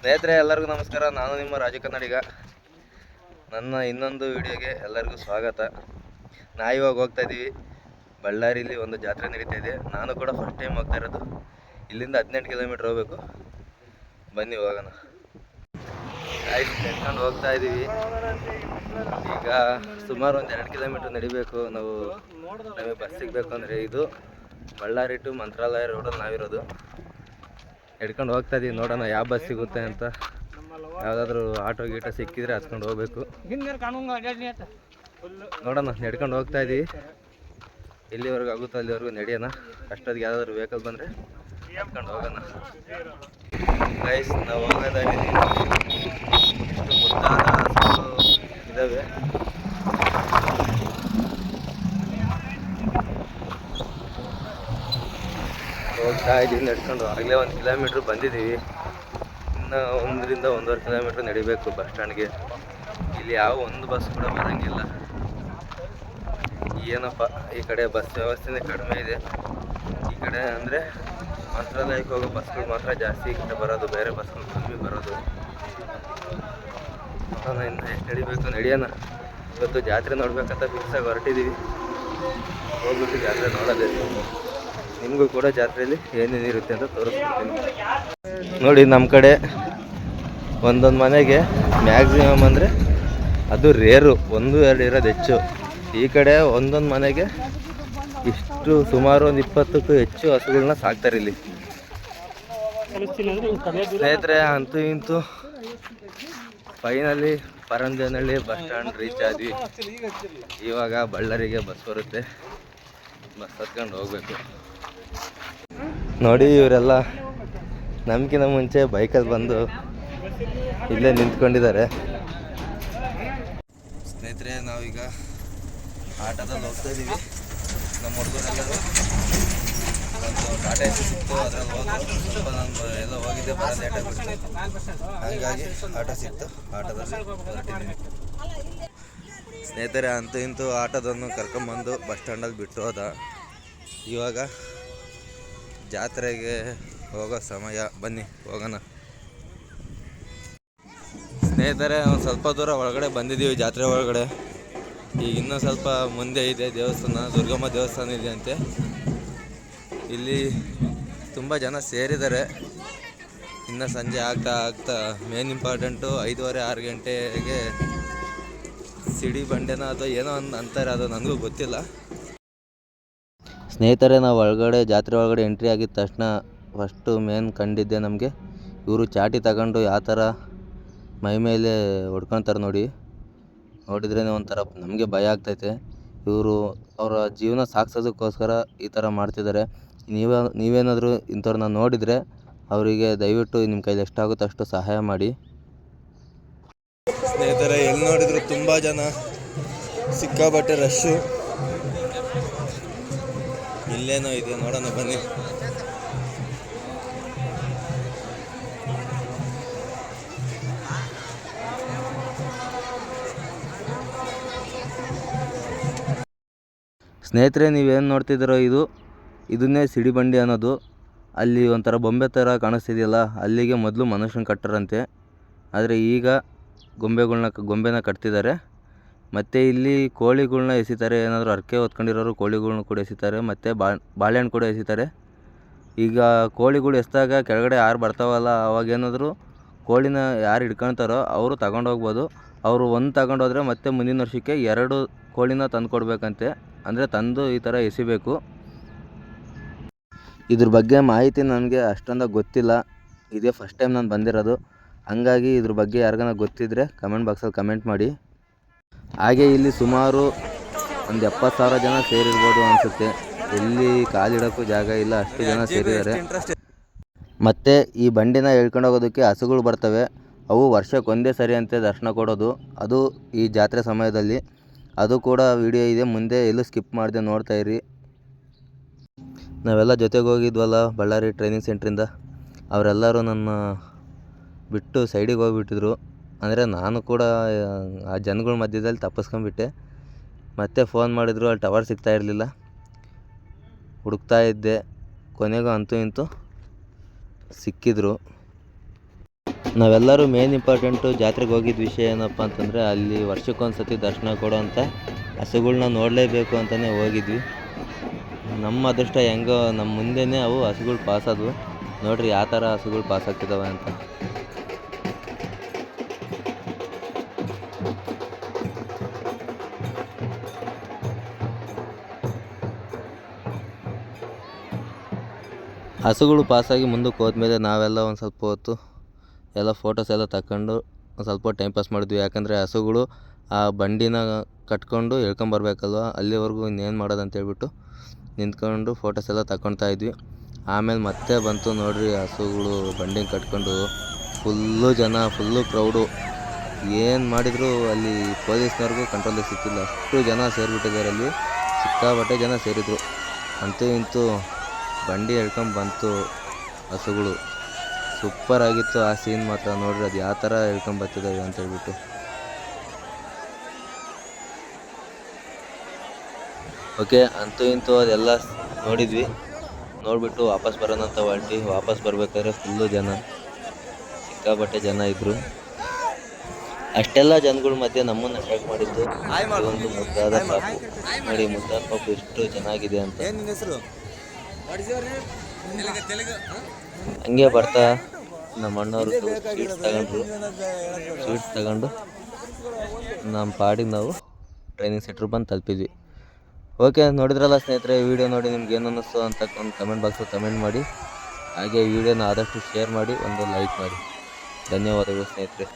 ಸ್ನೇಹಿತರೆ, ಎಲ್ಲರಿಗೂ ನಮಸ್ಕಾರ. ನಾನು ನಿಮ್ಮ ರಾಜ ಕನ್ನಡಿಗ. ನನ್ನ ಇನ್ನೊಂದು ವಿಡಿಯೋಗೆ ಎಲ್ಲರಿಗೂ ಸ್ವಾಗತ. ನಾ ಇವಾಗ ಹೋಗ್ತಾ ಇದ್ದೀವಿ. ಬಳ್ಳಾರಿಲಿ ಒಂದು ಜಾತ್ರೆ ನಡೀತಾ ಇದೆ. ನಾನು ಕೂಡ ಫಸ್ಟ್ ಟೈಮ್ ಹೋಗ್ತಾ ಇರೋದು. ಇಲ್ಲಿಂದ ಹದಿನೆಂಟು ಕಿಲೋಮೀಟ್ರ್ ಹೋಗ್ಬೇಕು. ಬನ್ನಿ, ಹೋಗೋಣ. ನಡ್ಕೊಂಡು ಹೋಗ್ತಾ ಇದ್ದೀವಿ. ಈಗ ಸುಮಾರು ಒಂದು ಎರಡು ಕಿಲೋಮೀಟ್ರ್ ನಡಿಬೇಕು. ನಾವು ನಮಗೆ ಬಸ್ ಸಿಗಬೇಕು ಅಂದರೆ ಇದು ಬಳ್ಳಾರಿ ಟು ಮಂತ್ರಾಲಯ ರೋಡಲ್ಲಿ ನಾವಿರೋದು. ಹಿಡ್ಕೊಂಡು ಹೋಗ್ತಾ ಇದೀವಿ. ನೋಡೋಣ ಯಾವ ಬಸ್ ಸಿಗುತ್ತೆ ಅಂತ. ಯಾವುದಾದ್ರೂ ಆಟೋ ಗೀಟೋ ಸಿಕ್ಕಿದ್ರೆ ಹತ್ಕೊಂಡು ಹೋಗ್ಬೇಕು. ನೋಡೋಣ, ನಡ್ಕೊಂಡು ಹೋಗ್ತಾ ಇದೀವಿ. ಎಲ್ಲಿವರೆಗೂ ಆಗುತ್ತೋ ಅಲ್ಲಿವರೆಗೂ ನಡೆಯೋಣ. ಅಷ್ಟೊತ್ತಿಗೆ ಯಾವ್ದಾದ್ರು ವೆಹಿಕಲ್ ಬಂದರೆ ಹತ್ಕೊಂಡು ಹೋಗೋಣ. ಗೈಸ್ ನಾವು ಹೋಗೋದಾಗಿದೆ ಇದ್ದಾವೆ ಇದ್ದೀವಿ ನಡ್ಕೊಂಡು ಆಗಲೇ ಒಂದು ಕಿಲೋಮೀಟ್ರ್ ಬಂದಿದ್ದೀವಿ. ಇನ್ನು ಒಂದರಿಂದ ಒಂದೂವರೆ ಕಿಲೋಮೀಟ್ರ್ ನಡಿಬೇಕು ಬಸ್ ಸ್ಟ್ಯಾಂಡ್ಗೆ. ಇಲ್ಲಿ ಯಾವ ಒಂದು ಬಸ್ ಕೂಡ ಬರೋಂಗಿಲ್ಲ. ಏನಪ್ಪ, ಈ ಕಡೆ ಬಸ್ ವ್ಯವಸ್ಥೆನೇ ಕಡಿಮೆ ಇದೆ. ಈ ಕಡೆ ಅಂದರೆ ಮಂತ್ರಾಲಯಕ್ಕೆ ಹೋಗೋ ಬಸ್ಗಳು ಮಾತ್ರ ಜಾಸ್ತಿ, ಈ ಕಡೆ ಬರೋದು, ಬೇರೆ ಬಸ್ಗಳು ಕಮ್ಮಿ ಬರೋದು. ಇನ್ನ ಇನ್ನು ಎಷ್ಟು ನಡಿಬೇಕು ನಡೆಯೋಣ. ಇವತ್ತು ಜಾತ್ರೆ ನೋಡ್ಬೇಕಂತ ಫಿಕ್ಸ್ ಆಗಿ ಹೊರಟಿದ್ದೀವಿ ಹೋಗ್ಬಿಟ್ಟು ಜಾತ್ರೆ ನೋಡೋದೇ. ನಿಮಗೂ ಕೂಡ ಜಾತ್ರೆಯಲ್ಲಿ ಏನೇನು ಇರುತ್ತೆ ಅಂತ ತೋರಿಸ್ತೀನಿ ನೋಡಿ ನಮ್ಮ ಕಡೆ ಒಂದೊಂದು ಮನೆಗೆ ಮ್ಯಾಕ್ಸಿಮಮ್ ಅಂದರೆ ಅದು ರೇರು ಒಂದು, ಎರಡು ಇರೋದು ಹೆಚ್ಚು. ಈ ಕಡೆ ಒಂದೊಂದು ಮನೆಗೆ ಇಷ್ಟು ಸುಮಾರು ಒಂದು ಇಪ್ಪತ್ತಕ್ಕೂ ಹೆಚ್ಚು ಹಸುಗಳನ್ನ ಸಾಕ್ತಾರೆ ಇಲ್ಲಿ. ಸ್ನೇಹಿತರೆ, ಅಂತೂ ಇಂತೂ finally Paranjanahalli bus stand reach ಆದ್ವಿ. ಇವಾಗ ಬಳ್ಳಾರಿಗೆ ಬಸ್ ಬರುತ್ತೆ. ಬಸ್ ಹತ್ಕೊಂಡು ಹೋಗ್ಬೇಕು. ನೋಡಿ ಇವರೆಲ್ಲ. ನಮ್ಗಿಂತ ಮುಂಚೆ ಬೈಕಲ್ಲಿ ಬಂದು ಇಲ್ಲೇ ನಿಂತ್ಕೊಂಡಿದ್ದಾರೆ. ಸ್ನೇಹಿತರೆ, ನಾವೀಗ ಆಟೋದಲ್ಲಿ ಹೋಗ್ತಾ ಇದ್ದೀವಿ ನಮ್ಮ ಹುಡುಗರೆಲ್ಲರೂ ಒಂದು ಟಾಟಾ ಎಸಿ ಸಿಕ್ತು, ಅದ್ರಲ್ಲಿ ಹೋದ್ರು. ಸ್ವಲ್ಪ ನಾನು ಎಲ್ಲ ಹೋಗಿದ್ದೆ ಭಾಳ ಲೇಟ್ ಆಗಿಬಿಟ್ಟು ಹಾಗಾಗಿ ಆಟೋ ಸಿಕ್ತು, ಆಟೋದಲ್ಲಿ ಸ್ನೇಹಿತರೆ, ಅಂತೂ ಇಂತೂ ಆಟೋದನ್ನು ಕರ್ಕೊಂಬಂದು ಬಸ್ ಸ್ಟ್ಯಾಂಡಲ್ಲಿ ಬಿಟ್ಟು ಹೋದ. ಇವಾಗ ಜಾತ್ರೆಗೆ ಹೋಗೋ ಸಮಯ. ಬನ್ನಿ, ಹೋಗೋಣ. ಸ್ನೇಹಿತರೆ, ಒಂದು ಸ್ವಲ್ಪ ದೂರ ಒಳಗಡೆ ಬಂದಿದ್ದೀವಿ ಜಾತ್ರೆ ಒಳಗಡೆ. ಈಗ ಇನ್ನೂ ಸ್ವಲ್ಪ ಮುಂದೆ ಇದೆ ದೇವಸ್ಥಾನ, ದುರ್ಗಮ್ಮ ದೇವಸ್ಥಾನ ಇದೆ ಅಂತೆ. ಇಲ್ಲಿ ತುಂಬ ಜನ ಸೇರಿದ್ದಾರೆ. ಇನ್ನು ಸಂಜೆ ಆಗ್ತಾ ಆಗ್ತಾ ಮೇನ್ ಇಂಪಾರ್ಟೆಂಟು ಐದೂವರೆ, ಆರು ಗಂಟೆಗೆ ಸಿಡಿ ಬಂಡೆನ ಅಥವಾ ಏನೋ ಒಂದು ಅಂತಾರೆ, ಅದು ನನಗೂ ಗೊತ್ತಿಲ್ಲ. ಸ್ನೇಹಿತರೆ, ನಾವು ಒಳಗಡೆ, ಜಾತ್ರೆ ಒಳಗಡೆ ಎಂಟ್ರಿ ಆಗಿದ ತಕ್ಷಣ ಫಸ್ಟು ಮೇನ್ ಕಂಡಿದ್ದೆ ನಮಗೆ. ಇವರು ಚಾಟಿ ತಗೊಂಡು ಯಾವ ಥರ ಮೈ ಮೇಲೆ ಹೊಡ್ಕೊತಾರೆ ನೋಡಿ. ನೋಡಿದ್ರೇ ಒಂಥರ ನಮಗೆ ಭಯ ಆಗ್ತೈತೆ. ಇವರು ಅವರ ಜೀವನ ಸಾಗಿಸೋದಕ್ಕೋಸ್ಕರ ಈ ಥರ ಮಾಡ್ತಿದ್ದಾರೆ. ನೀವೇ, ನೀವೇನಾದರೂ ಇಂಥವ್ರನ್ನ ನೋಡಿದರೆ ಅವರಿಗೆ ದಯವಿಟ್ಟು ನಿಮ್ಮ ಕೈಲಿ ಎಷ್ಟಾಗುತ್ತೋ ಅಷ್ಟು ಸಹಾಯ ಮಾಡಿ. ಸ್ನೇಹಿತರೆ ಎಲ್ಲಿ ನೋಡಿದ್ರು ತುಂಬ ಜನ. ಸಿಕ್ಕಾಬಟ್ಟೆ ರಶ್ಶು ಇಲ್ಲೇನೋ ಇದೆ, ನೋಡೋಣ ಬನ್ನಿ. ಸ್ನೇಹಿತರೆ, ನೀವೇನು ನೋಡ್ತಿದ್ದೀರೋ ಇದು, ಇದನ್ನೇ ಸಿಡಿಬಂಡಿ ಅನ್ನೋದು. ಅಲ್ಲಿ ಒಂಥರ ಬೊಂಬೆ ಥರ ಕಾಣಿಸ್ತಿದೆಯಲ್ಲ, ಅಲ್ಲಿಗೆ ಮೊದಲು ಮನುಷ್ಯನ ಕಟ್ಟರಂತೆ. ಆದರೆ ಈಗ ಗೊಂಬೆಗಳನ್ನ ಗೊಂಬೆನ ಕಟ್ತಿದ್ದಾರೆ. ಮತ್ತು ಇಲ್ಲಿ ಕೋಳಿಗಳ್ನ ಎಸಿತಾರೆ, ಏನಾದರೂ ಹರಕೆ ಹೊತ್ಕೊಂಡಿರೋರು ಕೋಳಿಗಳ್ನ ಕೂಡ ಎಸಿತಾರೆ, ಮತ್ತು ಬಾಳೆಹಣ್ಣು ಕೂಡ ಎಸಿತಾರೆ. ಈಗ ಕೋಳಿಗಳು ಎಸೆದಾಗ ಕೆಳಗಡೆ ಯಾರು ಬರ್ತಾವಲ್ಲ, ಅವಾಗ ಏನಾದರೂ ಕೋಳಿನ ಯಾರು ಹಿಡ್ಕೊಳ್ತಾರೋ ಅವರು ತಗೊಂಡೋಗ್ಬೋದು ಅವರು ಒಂದು ತಗೊಂಡೋದ್ರೆ ಮತ್ತೆ ಮುಂದಿನ ವರ್ಷಕ್ಕೆ ಎರಡು ಕೋಳಿನ ತಂದು ಕೊಡಬೇಕಂತೆ. ಅಂದರೆ ತಂದು ಈ ಥರ ಎಸಿಬೇಕು. ಇದ್ರ ಬಗ್ಗೆ ಮಾಹಿತಿ ನನಗೆ ಅಷ್ಟೊಂದು ಗೊತ್ತಿಲ್ಲ. ಇದೇ ಫಸ್ಟ್ ಟೈಮ್ ನಾನು ಬಂದಿರೋದು. ಹಂಗಾಗಿ ಇದ್ರ ಬಗ್ಗೆ ಯಾರಿಗಾನ ಗೊತ್ತಿದ್ದರೆ ಕಮೆಂಟ್ ಬಾಕ್ಸಲ್ಲಿ ಕಮೆಂಟ್ ಮಾಡಿ. ಹಾಗೆ ಇಲ್ಲಿ ಸುಮಾರು ಒಂದು ಎಪ್ಪತ್ತು ಸಾವಿರ ಜನ ಸೇರಿರ್ಬೋದು ಅನಿಸುತ್ತೆ. ಎಲ್ಲಿ ಕಾಲಿಡೋಕ್ಕೂ ಜಾಗ ಇಲ್ಲ ಅಷ್ಟು ಜನ ಸೇರಿದ್ದಾರೆ. ಮತ್ತು ಈ ಬಂಡಿನ ಹೇಳ್ಕೊಂಡು ಹೋಗೋದಕ್ಕೆ ಹಸುಗಳು ಬರ್ತವೆ. ಅವು ವರ್ಷಕ್ಕೆ ಒಂದೇ ಸರಿ ಅಂತೆ ದರ್ಶನ ಕೊಡೋದು. ಅದು ಈ ಜಾತ್ರೆ ಸಮಯದಲ್ಲಿ. ಅದು ಕೂಡ ವಿಡಿಯೋ ಇದೆ ಮುಂದೆ ಎಲ್ಲೂ ಸ್ಕಿಪ್ ಮಾಡಿದೆ ನೋಡ್ತಾ ಇರಿ. ನಾವೆಲ್ಲ ಜೊತೆಗೆ ಹೋಗಿದ್ವಲ್ಲ ಬಳ್ಳಾರಿ ಟ್ರೈನಿಂಗ್ ಸೆಂಟ್ರಿಂದ ಅವರೆಲ್ಲರೂ ನನ್ನ ಬಿಟ್ಟು ಸೈಡಿಗೆ ಹೋಗ್ಬಿಟ್ಟಿದ್ರು. ಅಂದರೆ ನಾನು ಕೂಡ, ಆ ಜನಗಳ ಮಧ್ಯದಲ್ಲಿ ತಪ್ಪಿಸ್ಕೊಂಬಿಟ್ಟೆ ಮತ್ತೆ ಫೋನ್ ಮಾಡಿದ್ರು, ಅಲ್ಲಿ ಟವರ್ ಸಿಗ್ತಾ ಇರಲಿಲ್ಲ. ಹುಡುಕ್ತಾ ಇದ್ದೆ. ಕೊನೆಗೂ ಅಂತೂ ಇಂತೂ ಸಿಕ್ಕಿದ್ರು. ನಾವೆಲ್ಲರೂ ಮೇನ್ ಇಂಪಾರ್ಟೆಂಟು ಜಾತ್ರೆಗೆ ಹೋಗಿದ್ದ ವಿಷಯ ಏನಪ್ಪ ಅಂತಂದರೆ, ಅಲ್ಲಿ ವರ್ಷಕ್ಕೊಂದು ಸತಿ ದರ್ಶನ ಕೊಡುವಂಥ ಹಸುಗಳನ್ನ ನೋಡಲೇಬೇಕು ಅಂತಲೇ ಹೋಗಿದ್ವಿ. ನಮ್ಮ ಅದೃಷ್ಟ ಹೆಂಗೋ ನಮ್ಮ ಮುಂದೆನೇ ಅವು ಹಸುಗಳು ಪಾಸಾದವು ನೋಡಿರಿ ಯಾವ ಥರ ಹಸುಗಳು ಪಾಸ್ ಆಗ್ತಿದ್ದಾವೆ ಅಂತ. ಹಸುಗಳು ಪಾಸಾಗಿ ಮುಂದಕ್ಕೆ ಹೋದ್ಮೇಲೆ ನಾವೆಲ್ಲ ಒಂದು ಸ್ವಲ್ಪ ಹೊತ್ತು ಎಲ್ಲ ಫೋಟೋಸ್ ಎಲ್ಲ ತಗೊಂಡು ಒಂದು ಸ್ವಲ್ಪ ಟೈಮ್ ಪಾಸ್ ಮಾಡಿದ್ವಿ. ಯಾಕಂದರೆ ಹಸುಗಳು ಆ ಬಂಡಿನ ಕಟ್ಕೊಂಡು ಹೇಳ್ಕೊಂಬರ್ಬೇಕಲ್ವ ಅಲ್ಲಿವರೆಗೂ ಇನ್ನೇನು ಮಾಡೋದು ಅಂತ ಹೇಳ್ಬಿಟ್ಟು ನಿಂತ್ಕೊಂಡು ಫೋಟೋಸ್ ಎಲ್ಲ ತಗೊಳ್ತಾ ಇದ್ವಿ. ಆಮೇಲೆ ಮತ್ತೆ ಬಂತು ನೋಡ್ರಿ ಹಸುಗಳು ಬಂಡಿನ ಕಟ್ಕೊಂಡು. ಫುಲ್ಲು ಜನ ಫುಲ್ಲು ಕ್ರೌಡು ಏನು ಮಾಡಿದ್ರು ಅಲ್ಲಿ ಪೊಲೀಸ್ನವ್ರಿಗೂ ಕಂಟ್ರೋಲ್ ಸಿಕ್ಕಿಲ್ಲ. ಅಷ್ಟು ಜನ ಸೇರಿಬಿಟ್ಟಿದ್ದಾರೆ ಅಲ್ಲಿ. ಸಿಕ್ಕಾಪಟ್ಟೆ ಜನ ಸೇರಿದರು. ಅಂತೂ ಇಂತೂ ಬಂಡಿ ಎಳ್ಕೊಂಡು ಬಂತು ಹಸುಗಳು. ಸೂಪರ್ ಆಗಿತ್ತು ಆ ಸೀನ್ ಮಾತ್ರ. ನೋಡ್ರಿ ಅದು ಯಾವ ಥರ ಎಳ್ಕೊಂಡು ಬರ್ತಿದ್ದಾವೆ ಅಂತ ಹೇಳ್ಬಿಟ್ಟು. ಓಕೆ ಅಂತೂ ಇಂತೂ ಅದೆಲ್ಲ ನೋಡಿದ್ವಿ. ನೋಡಿಬಿಟ್ಟು ವಾಪಸ್ ಬರೋಣ ಅಂತ ಹೊರಟಿ ವಾಪಸ್ ಬರ್ಬೇಕಾದ್ರೆ ಫುಲ್ಲು ಜನ. ಸಿಕ್ಕಾಪಟ್ಟೆ ಜನ ಇದ್ದರು ಅಷ್ಟೆಲ್ಲ ಜನಗಳ ಮಧ್ಯೆ ನಮ್ಮನ್ನು ಅಟ್ರಾಕ್ಟ್ ಮಾಡಿದ್ದು. ಒಂದು ಮುದ್ದಾದ ಪಾಪು ನೋಡಿ ಮುದ್ದಾದ ಪಾಪು ಎಷ್ಟು ಚೆನ್ನಾಗಿದೆ ಅಂತ. ಹಂಗೆ ಬರ್ತಾ ನಮ್ಮ ಅಣ್ಣವರು ಸ್ವೀಟ್ಸ್ ತಗೊಂಡ್ರು. ಸ್ವೀಟ್ಸ್ ತಗೊಂಡು ನಮ್ಮ ಪಾಡಿಗೆ ನಾವು ಟ್ರೈನಿಂಗ್ ಸೆಂಟ್ರ್ ಬಂದು ತಲುಪಿದ್ವಿ. ಓಕೆ ನೋಡಿದ್ರಲ್ಲ ಸ್ನೇಹಿತರೆ ವಿಡಿಯೋ ನೋಡಿ ನಿಮ್ಗೆ ಏನು ಅನ್ನಿಸ್ತು ಅಂತ ಒಂದು ಕಮೆಂಟ್ ಬಾಕ್ಸಲ್ಲಿ ಕಮೆಂಟ್ ಮಾಡಿ. ಹಾಗೆ ವಿಡಿಯೋನ ಆದಷ್ಟು ಶೇರ್ ಮಾಡಿ ಒಂದು ಲೈಕ್ ಮಾಡಿ. ಧನ್ಯವಾದಗಳು ಸ್ನೇಹಿತರೆ.